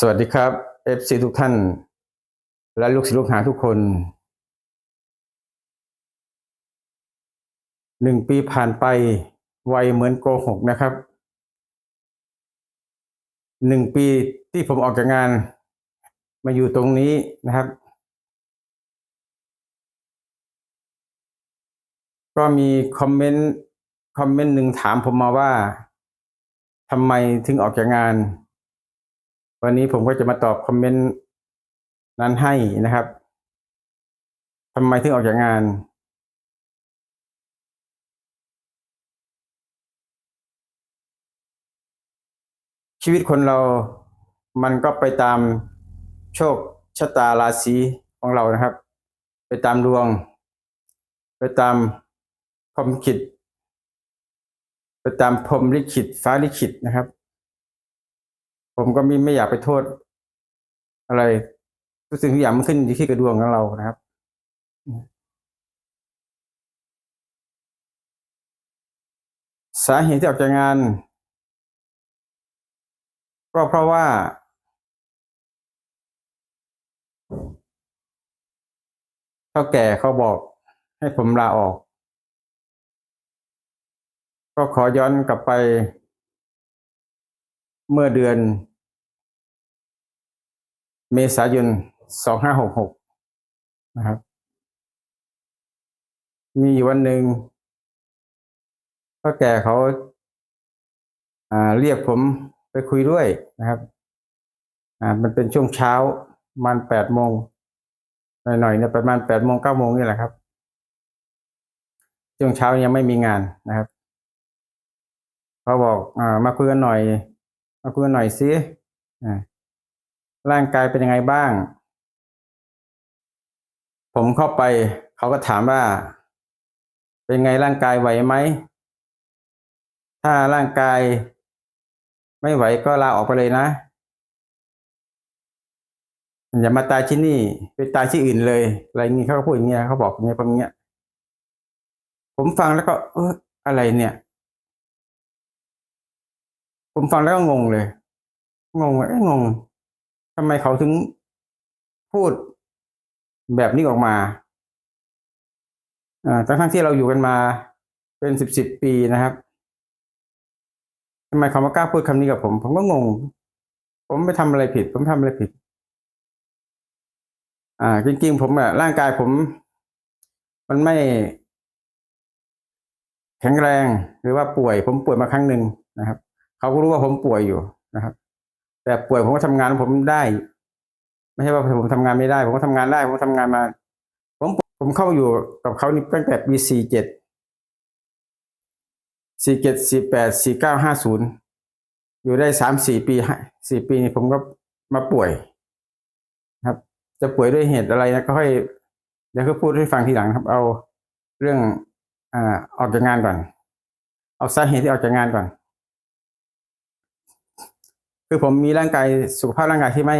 สวัสดีครับ FC ทุกท่าน และลูกศิษย์ลูกหาทุกคนหนึ่งปีผ่านไปไวเหมือนโกหกนะครับหนึ่งปีที่ผมออกจากงาน มาอยู่ตรงนี้นะครับ ก็มีคอมเมนต์คอมเมนต์หนึ่งถามผมมาว่าทำไมถึงออกจากงาน วันนี้ผมก็จะมาตอบคอมเมนต์นั้นให้นะครับทำไมถึงออกจากงาน ชีวิตคนเรา มันก็ไปตามโชคชะตาราศีของเรานะครับ ไปตามดวง ไปตามพรมขิต ไปตามพรมลิขิตฟ้าลิขิตนะครับ ผมก็ไม่ไม่อยากไปโทษ อะไรทุกสิ่งทุกอย่างมันขึ้นอยู่ที่กระดวงของเรานะครับสาเหตุที่ออกจากงาน ก็เพราะว่า เท่าแก่เขาบอกให้ผมลาออก ก็ขอย้อนกลับไป เมื่อเดือน เมษายน2566นะครับ มีวันหนึ่งพ่อแก่เขาาเรียกผมไปคุยด้วยนะครับ อ่า มันเป็นช่วงเช้าประมาณแปดโมงหน่อยๆเนี่ยประมาณแปดโมงเก้าโมงนี่แหละครับ ช่วงเช้ายังไม่มีงานนะครับเขาบอกอ่ามาคุยกันหน่อย มาคุยกันหน่อยสิอ่า ร่างกายเป็นยังไงบ้าง ผมเข้าไป เขาก็ถามว่า เป็นไงร่างกายไหวไหม ถ้าร่างกาย ไม่ไหวก็ลาออกไปเลยนะ อย่ามาตายที่นี่ ไปตายที่อื่นเลย อะไรเงี้เขาพูดอย่างเงี้ยเขาบอกอย่างเงี้ยประมาณเนี้ย ผมฟังแล้วก็ เอออะไรเนี่ย ผมฟังแล้วก็งงเลย งงเอ๊ะงง ทำไมเขาถึงพูดแบบนี้ออกมาอ่าทั้งที่เราอยู่กันมาเป็นสิบสิบปีนะครับทำไมเขามากล้าพูดคำนี้กับผม ผมก็งง ผมไม่ทำอะไรผิด ผมทำอะไรผิด อ่า จริงๆ ผมอะร่างกายผม มันไม่ แข็งแรงหรือว่าป่วย ผมป่วยมาครั้งหนึ่งนะครับ เขาก็รู้ว่าผมป่วยอยู่นะครับ แต่ป่วยผมก็ทำงานผมได้ ไม่ใช่ว่าผมทำงานไม่ได้ ผมก็ทำงานได้ ผมก็ทำงานมา ผมผมเข้าอยู่กับเขานี่ตั้งแต่ปีสี่เจ็ดสี่เจ็ดสี่แปดสี่เก้าห้าศูนย์อยู่ได้สามสี่ปีสี่ปีนี่ผมก็มาป่วยครับ จะป่วยด้วยเหตุอะไรนะก็ค่อยเดี๋ยวก็พูดให้ฟังทีหลังครับ เอาเรื่องอ่าออกจากงานก่อน เอาสาเหตุที่ออกจากงานก่อน คือผมมีร่างกายสุขภาพร่างกายที่ไม่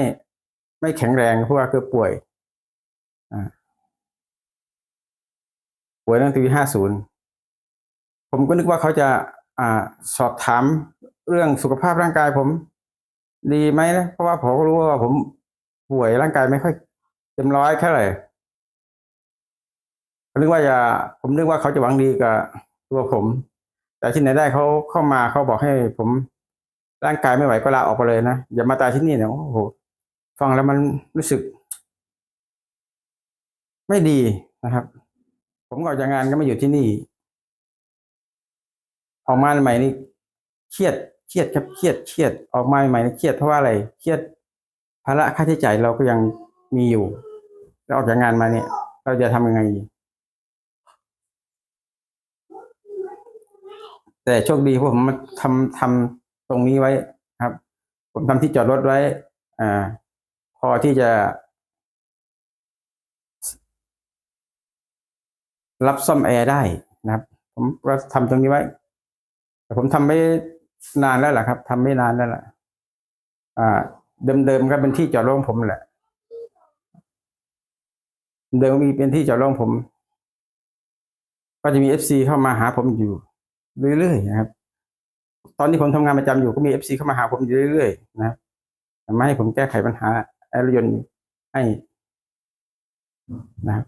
ไม่แข็งแรงเพราะว่าคือป่วยป่วยตั้งแต่ปีห้าศูนย์ผมก็นึกว่าเขาจะอ่าสอบถามเรื่องสุขภาพร่างกายผม ดีไหมนะเพราะว่าผมก็รู้ว่าผมป่วยร่างกายไม่ค่อยเต็มร้อยแค่ไหร่ผมนึกว่าจะผมนึกว่าเขาจะหวังดีกับตัวผม แต่ที่ไหนได้เขาเข้ามาเขาบอกให้ผม ร่างกายไม่ไหวก็ลาออกไปเลยนะอย่ามาตายที่นี่เนี่ยโอ้โหฟังแล้วมันรู้สึก ไม่ดีนะครับ ผมก็ออกจากงานก็มาอยู่ที่นี่ออกมาใหม่นี่เครียดเครียดครับเครียดเครียดออกมาใหม่นี่เครียดเพราะว่าอะไรเครียดภาระค่าใช้จ่ายเราก็ยังมีอยู่แล้วออกจากงานมาเนี่ย เราจะทำยังไง แต่โชคดีเพราะผมมาทำทำ ตรงนี้ไว้ครับ ผมทำที่จอดรถไว้ อ่า พอที่จะ รับซ่อมแอร์ได้นะครับ ผมก็ทำตรงนี้ไว้ แต่ผมทำไม่นานแล้วแหละครับทำไม่นานแล้วแหละอ่า เดิมๆก็เป็นที่จอดรถของผมแหละ เดิมมีเป็นที่จอดรถของผม ก็จะมีเอฟซีเข้ามาหาผมอยู่เรื่อยๆนะครับ ตอนที่ผมทำงานประจำอยู่ก็มีเอฟซีเข้ามาหาผมอยู่เรื่อยๆนะมาให้ผมแก้ไขปัญหาแอร์ยนต์ให้นะครับ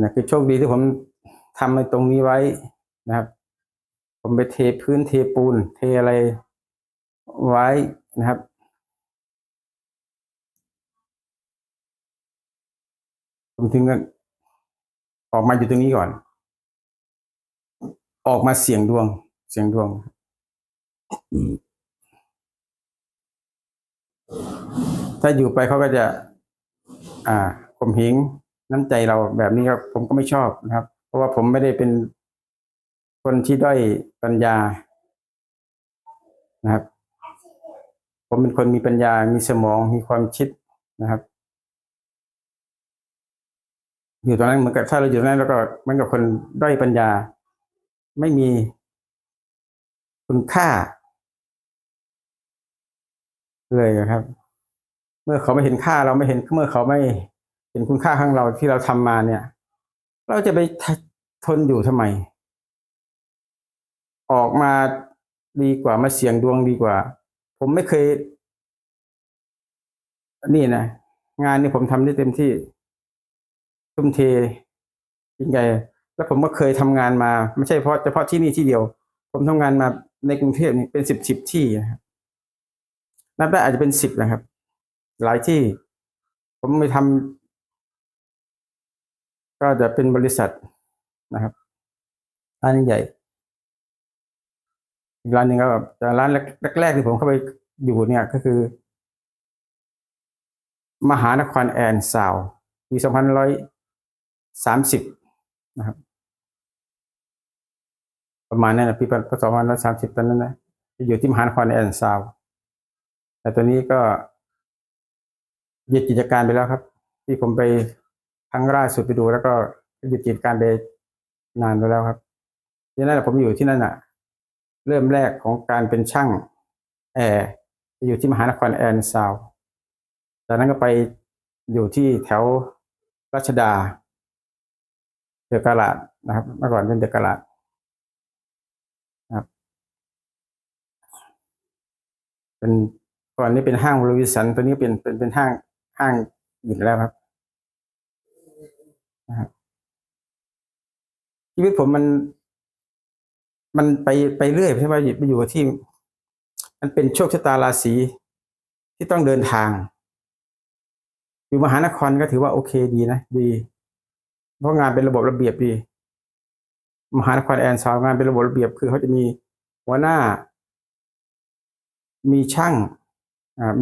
นะคือโชคดีที่ผมทำในตรงนี้ไว้นะครับ ผมไปเทพื้นเทปูน เทอะไรไว้นะครับ ผมถึงก็ ออกมาอยู่ตรงนี้ก่อน ออกมาเสียงดวง เสียงดวง ถ้าอยู่ไปเขาก็จะ อ่าข่มเหงน้ำใจเราแบบนี้ครับ ผมก็ไม่ชอบนะครับ เพราะว่าผมไม่ได้เป็นคนที่ด้อยปัญญานะครับ ผมเป็นคนมีปัญญา มีสมอง มีความคิดนะครับ อยู่ตรงนั้นเหมือนกับถ้าเราอยู่ตรงนั้นแล้วก็มันกับคนด้อยปัญญา ไม่มีคุณค่า เลยนะครับ เมื่อเขาไม่เห็นค่าเราไม่เห็นเมื่อเขาไม่เห็นคุณค่าของเราที่เราทำมาเนี่ย เราจะไปทนอยู่ทำไม ออกมาดีกว่ามาเสี่ยงดวงดีกว่า ผมไม่เคย นี่นะงานนี้ผมทำได้เต็มที่ ทุ่มเทจริงใจแล้วผมก็เคยทำงานมา ไม่ใช่เพราะเฉพาะที่นี่ที่เดียว ผมทำงานมาในกรุงเทพนี่เป็นสิบสิบที่นะครับนับได้อาจจะเป็นสิบนะครับ หลายที่ ผมไปทำก็จะเป็นบริษัทนะครับร้านใหญ่อีกร้านหนึ่งก็แบบแต่ร้านแรกๆที่ผมเข้าไปอยู่เนี่ยก็คือ มหานครแอนซาวปีสองพันร้อย สามสิบนะครับ ประมาณนั้นนะปีสองพันร้อยสามสิบตอนนั้นนะอยู่ที่มหานครแอนซาวแต่ตัวนี้ก็หยุดกิจการไปแล้วครับ ที่ผมไปครั้งล่าสุดไปดูแล้วก็หยุดกิจการไปนานไปแล้วครับที่นั่นผมอยู่ที่นั่นอะ เริ่มแรกของการเป็นช่างแอร์อยู่ที่มหานครแอนซาวจากนั้นก็ไปอยู่ที่แถวรัชดา เดอะกาลาดนะครับ เมื่อก่อนเป็นเดอะกาลาดนะครับ เป็นก่อนนี้เป็นห้างบริวิสันตัวนี้เป็นเป็นเป็นห้างห้างอื่นแล้วครับนะครับชีวิตผมมัน มันไปไปเรื่อยใช่ไหมไปอยู่ที่ มันเป็นโชคชะตาราศีที่ต้องเดินทาง อยู่มหานครก็ถือว่าโอเคดีนะ ดี เพราะงานเป็นระบบระเบียบดี มหานครแอนซาวงานเป็นระบบระเบียบ คือเขาจะมีหัวหน้า มีช่าง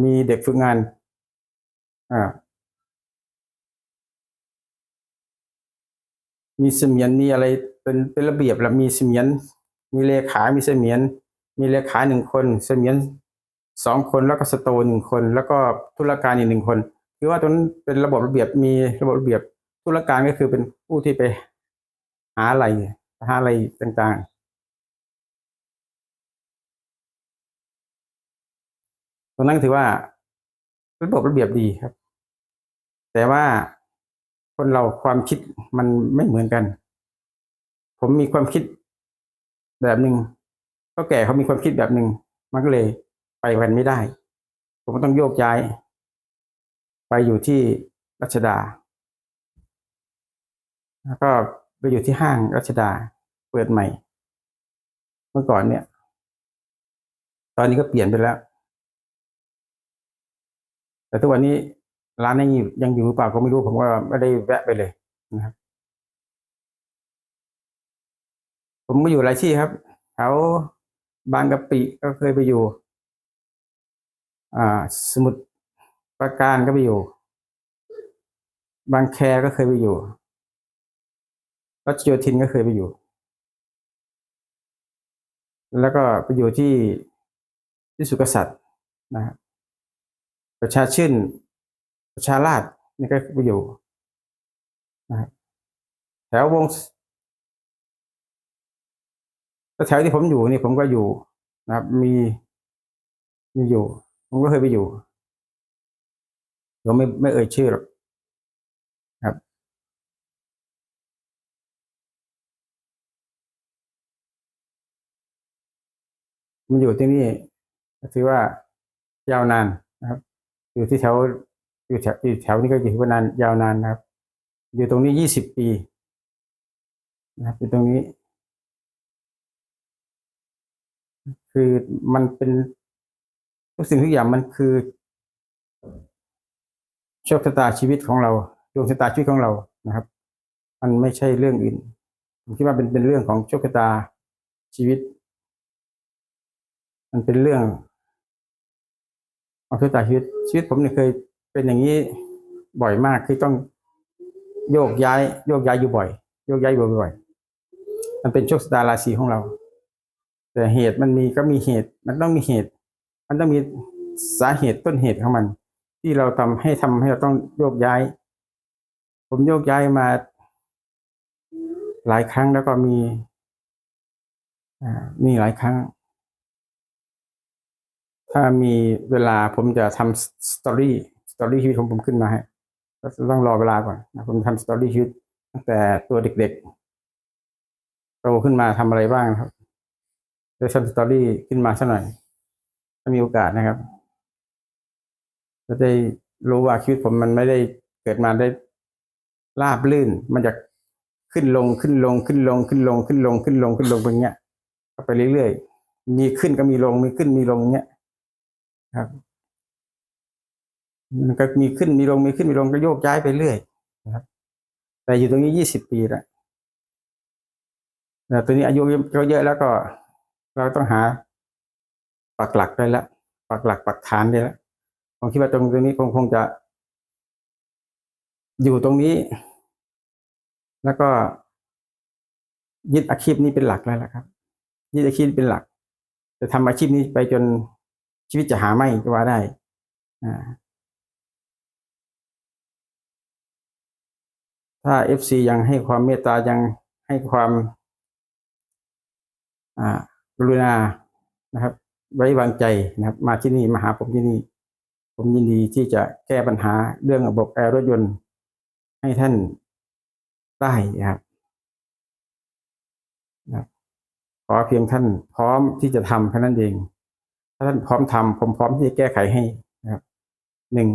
มีเด็กฝึกงานมีเสมียนมีอะไรเป็นเป็นระเบียบแล้วมีเสมียน มีเลขา มีเสมียน มีเลขาหนึ่งคน เสมียนสองคนแล้วก็สโตหนึ่งคน แล้วก็ธุรการอีกหนึ่งคนคือว่าตรงนั้นเป็นระบบระเบียบมีระบบระเบียบ ธุรการก็คือเป็นผู้ที่ไปหาอะไรหาอะไรต่างๆ ตรงนั้นถือว่าระบบระเบียบดีครับ แต่ว่าคนเราความคิดมันไม่เหมือนกัน ผมมีความคิดแบบหนึ่งก็แก่เขามีความคิดแบบหนึ่งมันก็เลยไปกันไม่ได้ ผมก็ต้องโยกย้าย ไปอยู่ที่รัชดา แล้วก็ไปอยู่ที่ห้างรัชดาเปิดใหม่ เมื่อก่อนเนี่ย ตอนนี้ก็เปลี่ยนไปแล้ว แต่ทุกวันนี้ร้านนี้ยังอยู่หรือเปล่าก็ไม่รู้ผมก็ไม่ได้แวะไปเลยนะครับ ผมมาอยู่หลายที่ครับแถวบางกะปิก็เคยไปอยู่ อ่า สมุทรปราการก็ไปอยู่ บางแคก็เคยไปอยู่ รัชโยธินก็เคยไปอยู่ แล้วก็ไปอยู่ที่ที่สุกษัตริย์นะครับประชาชื่น ประชาราชนี่ก็ไปอยู่นะครับแถววงแถวที่ผมอยู่นี่ผมก็อยู่นะครับ มีมีอยู่ ผมก็เคยไปอยู่ผมไม่ไม่เอ่ยชื่อหรอกครับ มันอยู่ที่นี่ถือว่ายาวนานนะครับ อยู่ที่แถวอยู่แถวอยู่แถวนี้ก็อยู่ว่านานยาวนานนะครับ อยู่ตรงนี้ยี่สิบปีนะครับอยู่ตรงนี้ คือมันเป็นทุกสิ่งทุกอย่างมันคือโชคชะตาชีวิตของเราดวงชะตาชีวิตของเรานะครับ มันไม่ใช่เรื่องอื่นผมคิดว่าเป็นเป็นเรื่องของโชคชะตาชีวิต มันเป็นเรื่องของโชคชะตาชีวิตชีวิตผมเนี่ยเคยเป็นอย่างนี้บ่อยมากคือต้องโยกย้าย โยกย้ายอยู่บ่อย โยกย้ายอยบ่อยๆมันเป็นโชคชะตาราศีของเรา แต่เหตุมันมีก็มีเหตุ มันต้องมีเหตุ มันต้องมีสาเหตุต้นเหตุของมัน ที่เราทำให้ทำให้เราต้องโยกย้าย ผมโยกย้ายมา หลายครั้งแล้วก็มี อ่ามีหลายครั้ง ถ้ามีเวลาผมจะทำสตอรี่สตอรี่ชีวิตของผมขึ้นมาให้ก็ต้องรอเวลาก่อนนะผมทำสตอรี่ชีวิตตั้งแต่ตัวเด็กๆโตขึ้นมาทำอะไรบ้างครับจะทำสตอรี่ขึ้นมาสักหน่อย ถ้ามีโอกาสนะครับจะได้รู้ว่าชีวิตผมมันไม่ได้เกิดมาได้ราบลื่น มันจะขึ้นลงขึ้นลงขึ้นลงขึ้นลงขึ้นลงขึ้นลงขึ้นลงเป็นเงี้ยไปเรื่อยๆมีขึ้นก็มีลงมีขึ้นมีลงเงี้ย ครับ มันก็มีขึ้นมีลงมีขึ้นมีลงก็โยกย้ายไปเรื่อยนะครับ แต่อยู่ตรงนี้ยี่สิบปีแล้วแต่ตัวนี้อายุก็เยอะแล้วก็ เราต้องหาปักหลักได้แล้วปักหลักปักฐานได้แล้วผมคิดว่าตรงตรงนี้คงคงจะ อยู่ตรงนี้ แล้วก็ยึดอาชีพนี้เป็นหลักแล้วล่ะครับยึดอาชีพเป็นหลัก จะทำอาชีพนี้ไปจน ชีวิตจะหาไม่ก็ว่าได้อ่าถ้าเอฟซียังให้ความเมตตายังให้ความกรุณานะครับ ไว้วางใจนะครับ มาที่นี่มาหาผมที่นี่ ผมยินดีที่จะแก้ปัญหาเรื่องระบบแอร์รถยนต์ให้ท่านได้นะครับนะครับขอเพียงท่านพร้อมที่จะทำแค่นั้นเอง ถ้าท่านพร้อมทำผมพร้อมที่จะแก้ไขให้นะครับหนึ่ง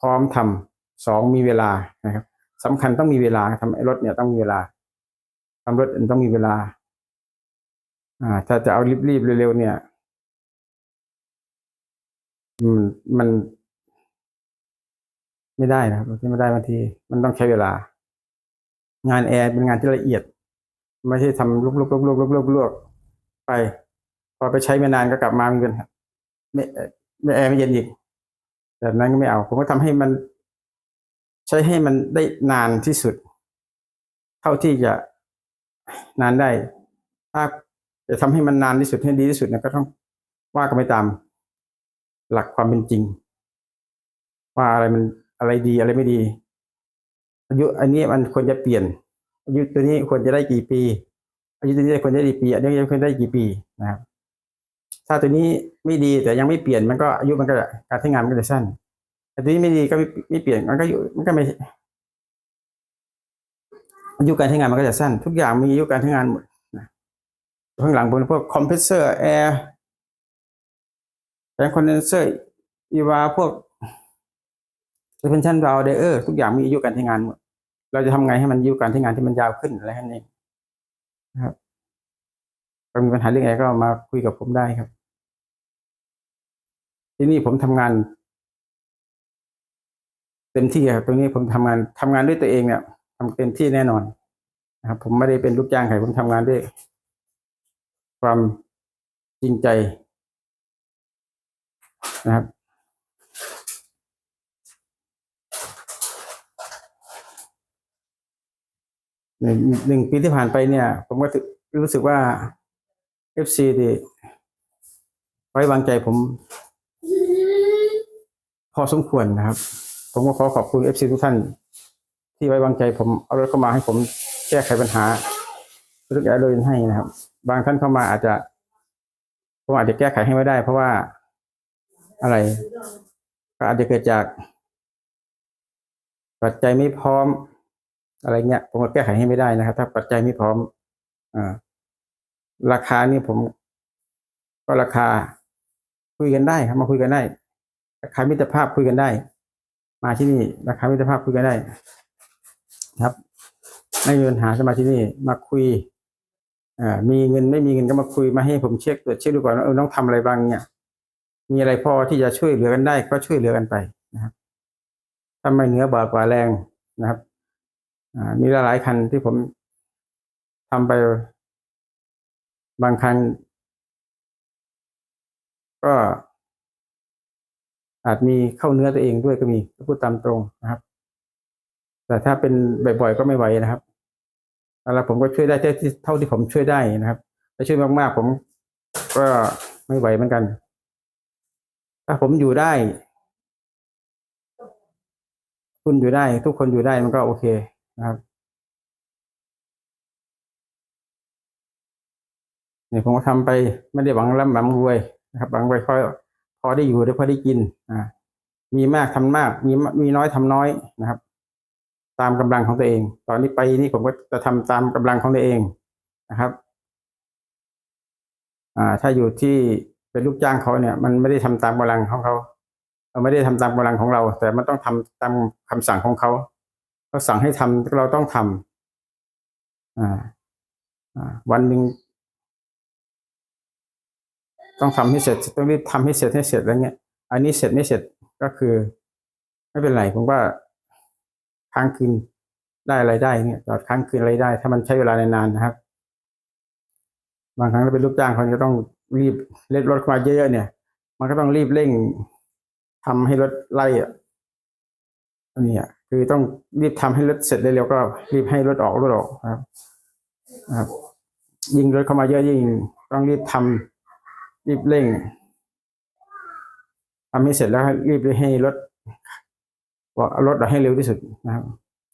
พร้อมทำสองมีเวลานะครับสำคัญต้องมีเวลาทำรถเนี่ยต้องมีเวลาทำรถมันต้องมีเวลา อ่า ถ้าจะเอารีบๆเร็วๆเนี่ยมันมัน ไม่ได้นะครับที่ไม่ได้บางที มันต้องใช้เวลา งานแอร์เป็นงานที่ละเอียด ไม่ใช่ทำลุกลุกลุกลุกลุกลุกลุกไป พอไปใช้ไม่นานก็กลับมาเหมือนกันไม่ไม่แอร์ไม่เย็นอีกแบบนั้นก็ไม่เอา ผมก็ทำให้มัน ใช้ให้มันได้นานที่สุด เท่าที่จะนานได้ ถ้าจะทำให้มันนานที่สุดให้ดีที่สุดเนี่ยก็ต้องว่ากันไปตาม หลักความเป็นจริง ว่าอะไรมันอะไรดีอะไรไม่ดี อายุอันนี้มันควรจะเปลี่ยน อายุตัวนี้ควรจะได้กี่ปี อายุตัวนี้ควรจะได้กี่ปีอันนี้ควรได้กี่ปีนะครับ ถ้าตัวนี้ไม่ดีแต่ยังไม่เปลี่ยนมันก็อายุมันก็การใช้งานมันก็จะสั้นแต่ตัวนี้ไม่ดีก็ไม่ไม่เปลี่ยนมันก็อยู่มันก็ไม่อายุการใช้งานมันก็จะสั้น ทุกอย่างมีอายุการใช้งานหมดนะข้างหลังบนพวกคอมเพรสเซอร์แอร์แอร์คอนเดนเซอร์อีวาพวกเ e เพนชันเราเดอร์ทุกอย่างมีอายุการใช้งานหมด เราจะทำไงให้มันอายุการใช้งานที่มันยาวขึ้นอะไรแค่นี้นะครับ ถ้ามีปัญหาเรื่องอะไรก็มาคุยกับผมได้ครับ ที่นี่ผมทำงาน เต็มที่ครับตรงนี้ผมทำงานทำงานด้วยตัวเองเนี่ยทำเต็มที่แน่นอนนะครับ ผมไม่ได้เป็นลูกจ้างใครผมทำงานด้วย ความจริงใจนะครับหนึ่งหนึ่งปีที่ผ่านไปเนี่ย ผมก็รู้สึกว่า เอฟซีดีไว้วางใจผม พอสมควรนะครับ ผมก็ขอขอบคุณเอฟซีทุกท่าน ที่ไว้วางใจผมเอารถเข้ามาให้ผมแก้ไขปัญหาเรื่องแอร์โดยให้นะครับ บางท่านเข้ามาอาจจะผมอาจจะแก้ไขให้ไม่ได้ เพราะว่าอะไร ก็อาจจะเกิดจากปัจจัยไม่พร้อม อะไรเงี้ยผมก็แก้ไขให้ไม่ได้นะครับ ถ้าปัจจัยไม่พร้อม อ่า ราคานี่ผม ก็ราคา คุยกันได้ครับมาคุยกันได้ ราคามิตรภาพคุยกันได้ มาที่นี่ราคามิตรภาพคุยกันได้ ครับไม่มีปัญหาจะมาที่นี่มาคุยอมีเงินไม่มีเงินก็มาคุยมาให้ผมเช็คตรวจเช็คดูก่อนว่าเออต้องทำอะไรบ้างเนี่ยมีอะไรพอที่จะช่วยเหลือกันได้ ก็ช่วยเหลือกันไปนะครับถ้าไม่เหนือบากว่าแรงนะครับอมีหลายๆคันที่ผมทำไป บางคันก็อาจมีเข้าเนื้อตัวเองด้วยก็มีพูดตามตรงนะครับ แต่ถ้าเป็นบ่อยๆก็ไม่ไหวนะครับแล้วผมก็ช่วยได้เท่าที่ผมช่วยได้นะครับถ้าช่วยมากๆผมก็ไม่ไหวเหมือนกัน ถ้าผมอยู่ได้ คุณอยู่ได้ ทุกคนอยู่ได้มันก็โอเคนะครับ เนี่ยผมก็ทำไปไม่ได้หวังร่ำหวังรวยนะครับหวังไว้พอพอได้อยู่ได้พอได้กินอ่ามีมากทำมากมีมีน้อยทำน้อยนะครับ ตามกำลังของตัวเอง ตอนนี้ไปนี่ผมก็จะทำตามกำลังของตัวเองนะครับอ่าถ้าอยู่ที่เป็นลูกจ้างเขาเนี่ย มันไม่ได้ทำตามกำลังของเขาเราไม่ได้ทำตามกำลังของเรา แต่มันต้องทำตามคำสั่งของเขาเขาสั่งให้ทำเราต้องทำอ่า อ่า วันหนึ่ง ต้องทำให้เสร็จต้องรีบทำให้เสร็จให้เสร็จแล้วเนี่ยอันนี้เสร็จไม่เสร็จก็คือ ไม่เป็นไรผมว่าค้างคืนได้อะไรได้เนี่ยจอดค้างคืนอะไรได้ ถ้ามันใช้เวลานานๆนะครับ บางครั้งเราเป็นลูกจ้างเขาจะต้องรีบเล่นรถเข้ามาเยอะๆเนี่ย มันก็ต้องรีบเร่งทำให้รถไล่อะอันนี้อะคือต้องรีบทำให้รถเสร็จเร็วๆก็รีบให้รถออกรถออกครับ ครับ ยิ่งรถเข้ามาเยอะยิ่งต้องรีบทำ รีบเร่งทำให้เสร็จแล้วรีบให้รถว่ารถให้เร็วที่สุดนะครับ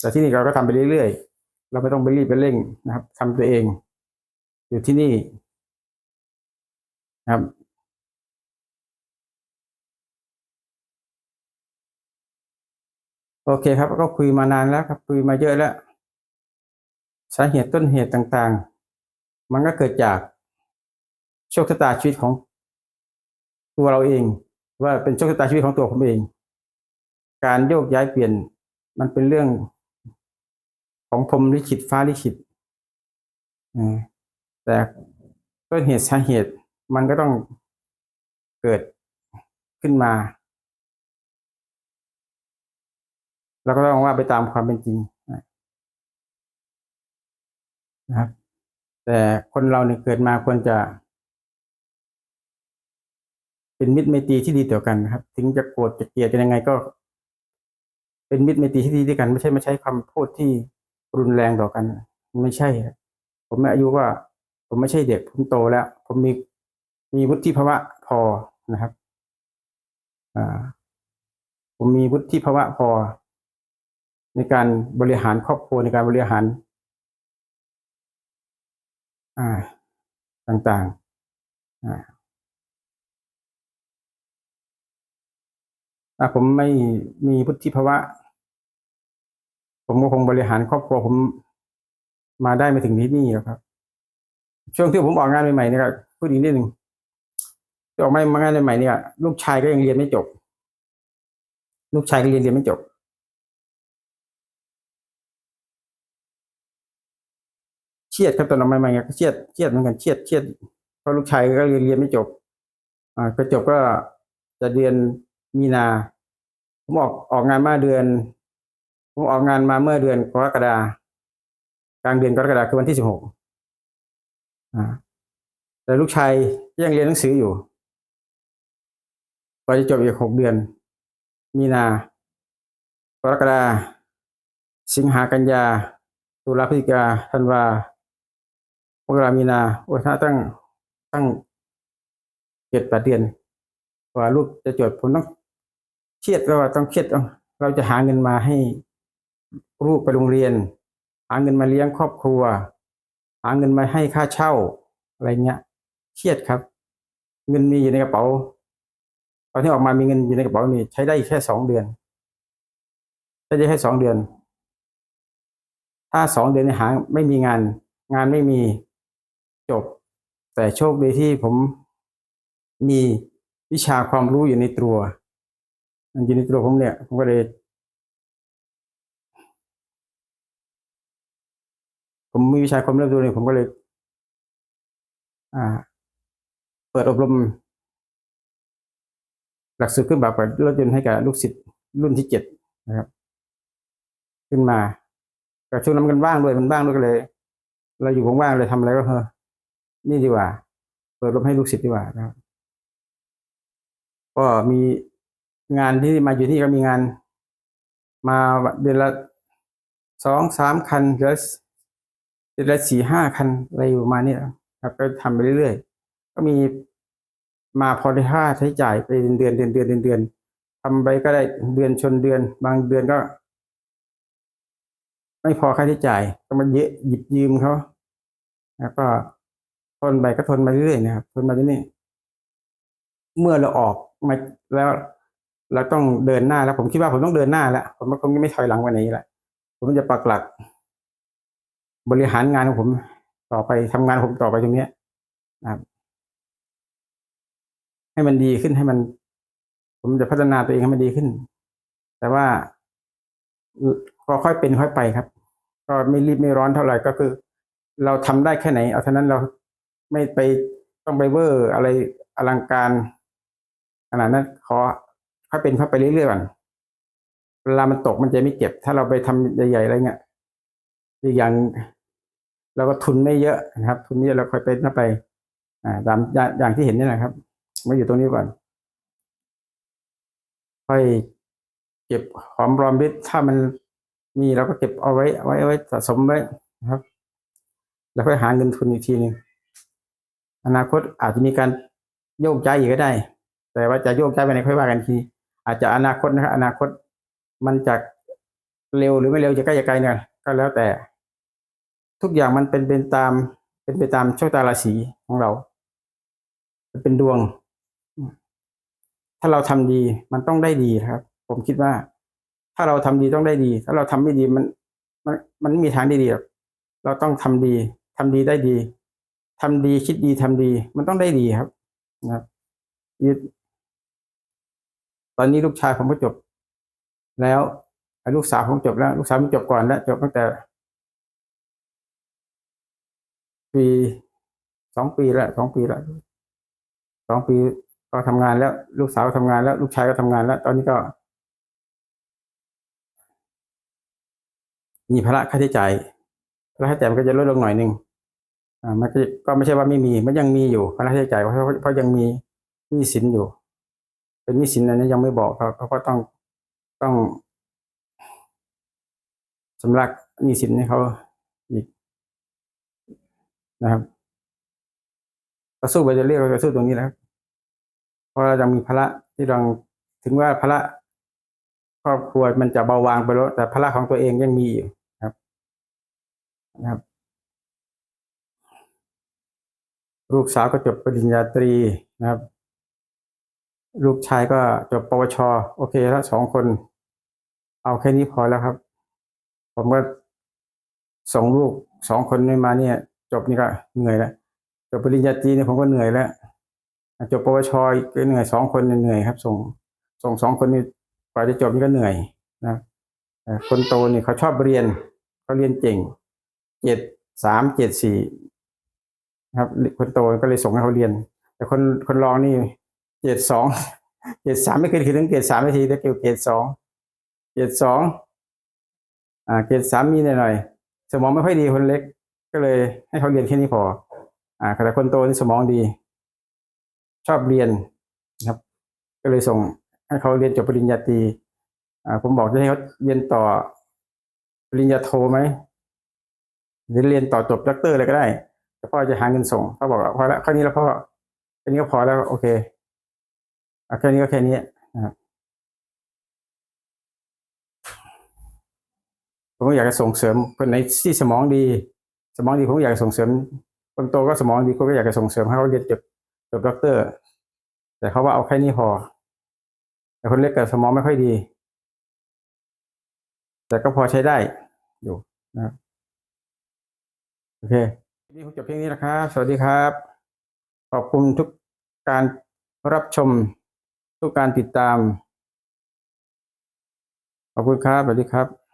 แต่ที่นี่เราก็ทำไปเรื่อยๆ เราไม่ต้องไปรีบไปเร่งนะครับทำตัวเอง อยู่ที่นี่นะครับโอเคครับ ก็คุยมานานแล้วครับ คุยมาเยอะแล้ว สาเหตุต้นเหตุต่างๆ มันก็เกิดจาก โชคชะตาชีวิตของตัวเราเอง ว่าเป็นโชคชะตาชีวิตของตัวผมเอง การโยกย้ายเปลี่ยนมันเป็นเรื่องของพรมลิขิตฟ้าลิขิตแต่ต้นเหตุสาเหตุมันก็ต้องเกิดขึ้นมา แล้วก็ต้องว่าไปตามความเป็นจริงนะครับ แต่คนเราเนี่ยเกิดมาควรจะ เป็นมิตรไมตรีที่ดีต่อกันนะครับ ถึงจะโกรธจะเกลียดกันยังไงก็ เป็นมิตรไมตรีที่ดีด้วยกัน ไม่ใช่ไม่ใช้คำพูดที่รุนแรงต่อกัน ไม่ใช่ครับผมอายุว่า ผมไม่ใช่เด็ก ผมโตแล้ว ผมมีมีวุฒิภาวะพอนะครับอ่าผมมีวุฒิภาวะพอ ในการบริหารครอบครัวในการบริหาร อ่า ต่างๆอ่า ถ้าผมไม่มีวุฒิภาวะ ผมก็คงบริหารครอบครัวผมมาได้ไม่ถึงที่นี่หรอกครับ ช่วงที่ผมออกงานใหม่ๆเนี่ยก็พูดอีกนิดหนึ่งที่ออกมางานใหม่ๆเนี่ยลูกชายก็ยังเรียนไม่จบ ลูกชายก็เรียนเรียนไม่จบเครียดครับตอนออกมาใหม่ๆก็เครียดเครียดเหมือนกันเครียดเครียดเพราะลูกชายก็เรียนเรียนไม่จบ อ่าก็จบก็จะเดือน มีนา ผมออกออกงานมาเดือน ผมออกงานมาเมื่อเดือนกรกฎากลางเดือนกรกฎาคือวันที่สิบหกแต่ลูกชายยังเรียนหนังสืออยู่กว่าจะจบอีกหกเดือน มีนา กรกฎาสิงหากันยา ตุลาพฤศจิกาธันวามกรามีนาโอ้ยถ้าตั้งตั้งเจ็ดแปดเดือนกว่าลูกจะจบผมต้อง เครียดแล้วว่าต้องเครียดเราจะหาเงินมาให้ลูกไปโรงเรียน หาเงินมาเลี้ยงครอบครัว หาเงินมาให้ค่าเช่าอะไรเงี้ยเครียดครับ เงินมีอยู่ในกระเป๋าตอนที่ออกมามีเงินอยู่ในกระเป๋านี่ใช้ได้แค่สองเดือนใช้ได้แค่สองเดือน ถ้าสองเดือนเนหาไม่มีงาน งานไม่มีจบ แต่โชคดีที่ผมมีวิชาความรู้อยู่ในตัว มันอยู่ในตัวผมเนี่ยผมก็เลย ผมมีวิชาความรู้ตัวเนี่ยผมก็เลย อ่า เปิดอบรม หลักสูตรเครื่องแบบรถยนต์ให้กับลูกศิษย์รุ่นที่เจ็ดนะครับ ขึ้นมาแต่ช่วงนั้นมันว่างด้วยมันว่างด้วยก็เลย เราอยู่ว่างๆเลยทำอะไรก็เฮอนี่ดีกว่า เปิดอบรมให้ลูกศิษย์ดีกว่านะครับ ก็มี งานที่มาอยู่ที่ก็มีงาน มาเดือนละสองสามคันเดือนละเดือนละสี่ห้าคันอะไรอยู่ประมาณนี้นะครับก็ทำไปเรื่อยๆ ก็มีมาพอได้ค่าใช้จ่ายไปเดือนเดือนเดือนเดือนเดือนทำไปก็ได้เดือนชนเดือน บางเดือนก็ ไม่พอค่าใช้จ่ายก็มาเยอะหยิบยืมเขาแล้วก็ทนไปก็ทนมาเรื่อยๆนะครับทนมาที่นี่เมื่อเราออกมาแล้ว เราต้องเดินหน้าแล้ว ผมคิดว่าผมต้องเดินหน้าแล้วผมคงไม่ถอยหลังวันนี้แหละผมจะปักหลัก บริหารงานของผม ต่อไปทำงานผมต่อไปตรงเนี้ยนะครับ ให้มันดีขึ้นให้มัน ผมจะพัฒนาตัวเองให้มันดีขึ้น แต่ว่าก็ค่อยเป็นค่อยไปครับ ก็ไม่รีบไม่ร้อนเท่าไหร่ก็คือ เราทำได้แค่ไหน เอาเท่านั้นเราไม่ไปต้องไปเวอร์อะไรอลังการขนาดนั้นขอ ค่อยเป็นค่อยไปเรื่อยๆก่อนเวลามันตกมันจะไม่เก็บ ถ้าเราไปทำใหญ่ๆอะไรเงี้ยอีกอย่างเราก็ทุนไม่เยอะนะครับ ทุนเยอะเราค่อยเป็นค่อยไป อ่า ตามอย่างที่เห็นนี่แหละครับมาอยู่ตรงนี้ก่อน ค่อยเก็บหอมรอมริบถ้ามันมีเราก็เก็บเอาไว้ ไว้ไว้สะสมไว้นะครับ แล้วค่อยหาเงินทุนอีกทีหนึ่งอนาคตอาจจะมีการโยกย้ายอีกก็ได้ แต่ว่าจะโยกย้ายไปไหนค่อยว่ากันที อาจจะอนาคตนะครับอนาคตมันจะเร็วหรือไม่เร็วจะใกล้จะไกลเนี่ยก็แล้วแต่ ทุกอย่างมันเป็นเป็นตาม เป็นไปตามโชคตาราศีของเราเป็นดวง ถ้าเราทำดีมันต้องได้ดีครับ ผมคิดว่า ถ้าเราทำดีต้องได้ดี ถ้าเราทำไม่ดีมัน มันมันมีทางได้ดีหรอกเราต้องทำดีทำดีได้ดีทำดีคิดดีทำดี มันต้องได้ดีครับนะครับ ตอนนี้ลูกชายผมก็จบ แล้วลูกสาวผมจบแล้ว ลูกสาวผมจบก่อนแล้วจบตั้งแต่ปีสองปีแล้วสองปีแล้วสองปีก็ทำงานแล้ว ลูกสาวทำงานแล้ว ลูกชายก็ทำงานแล้ว ตอนนี้ก็ มีภาระค่าใช้จ่ายภาระค่าใช้จ่ายมันก็จะลดลงหน่อยหนึ่งอ่ามันก็ไม่ใช่ว่าไม่มี มันยังมีอยู่ภาระค่าใช้จ่ายเพราะเพราะยังมีหนี้สินอยู่ เป็นหนี้สินอันนี้ยังไม่บอกเขาเขาก็ต้องต้องสำลักหนี้สินให้เขาอีกนะครับก็สู้ไปจะเรียกเราสู้ตรงนี้แล้วเพราะเรายังมีภาระที่เราถึงว่าภาระครอบครัวมันจะเบาบางไปแล้ว แต่ภาระของตัวเองยังมีอยู่ครับ นะครับ ลูกสาวก็จบปริญญาตรีนะครับ ลูกชายก็จบปวช โอเคแล้วสองคน เอาแค่นี้พอแล้วครับ ผมก็ส่งลูกสองคนนี้มาเนี่ย จบนี่ก็เหนื่อยแล้วจบปริญญาตรีเนี่ยผมก็เหนื่อยแล้วจบปวชก็เหนื่อยสองคนเนี่ยเหนื่อยครับ ส่งส่งสองคนนี่กว่าจะจบนี่ก็เหนื่อยนะคนโตนี่เขาชอบเรียนเขาเรียนเก่งเจ็ดสามเจ็ดสี่ครับ คนโตก็เลยส่งให้เขาเรียน แต่คนคนรองนี่ เจ็ดสองเจ็ดสามไม่เคยคิดถึงเจ็ดสามนาทีแต่เกี่ยวเจ็ดสองเจ็ดสองอ่าเจ็ดสามมีหน่อยๆสมองไม่ค่อยดีคนเล็ก ก็เลยให้เขาเรียนแค่นี้พอ อ่าแต่คนโตนี่สมองดี ชอบเรียนนะครับ ก็เลยส่งให้เขาเรียนจบปริญญาตรีอ่าผมบอกจะให้เขาเรียนต่อปริญญาโทไหมหรือเรียนต่อจบด็อกเตอร์อะไรก็ได้พ่อจะหาเงินส่งเขาบอกว่าพอแล้วแค่นี้แล้วพ่อแค่นี้ก็พอแล้วโอเค แค่นี้ก็แค่นี้นะครับผมก็อยากจะส่งเสริมคนไหนที่สมองดี สมองดีผมก็อยากจะส่งเสริม คนโตก็สมองดีก็อยากจะส่งเสริมให้เขาเรียนจบจบด็อกเตอร์ แต่เขาว่าเอาแค่นี้พอ แต่คนเล็กกับสมองไม่ค่อยดี แต่ก็พอใช้ได้อยู่นะครับโอเคนนี้ผมจบเพียงนี้นะครับ สวัสดีครับ ขอบคุณทุกการรับชม ทุกการติดตาม ขอบคุณครับ สวัสดีครับ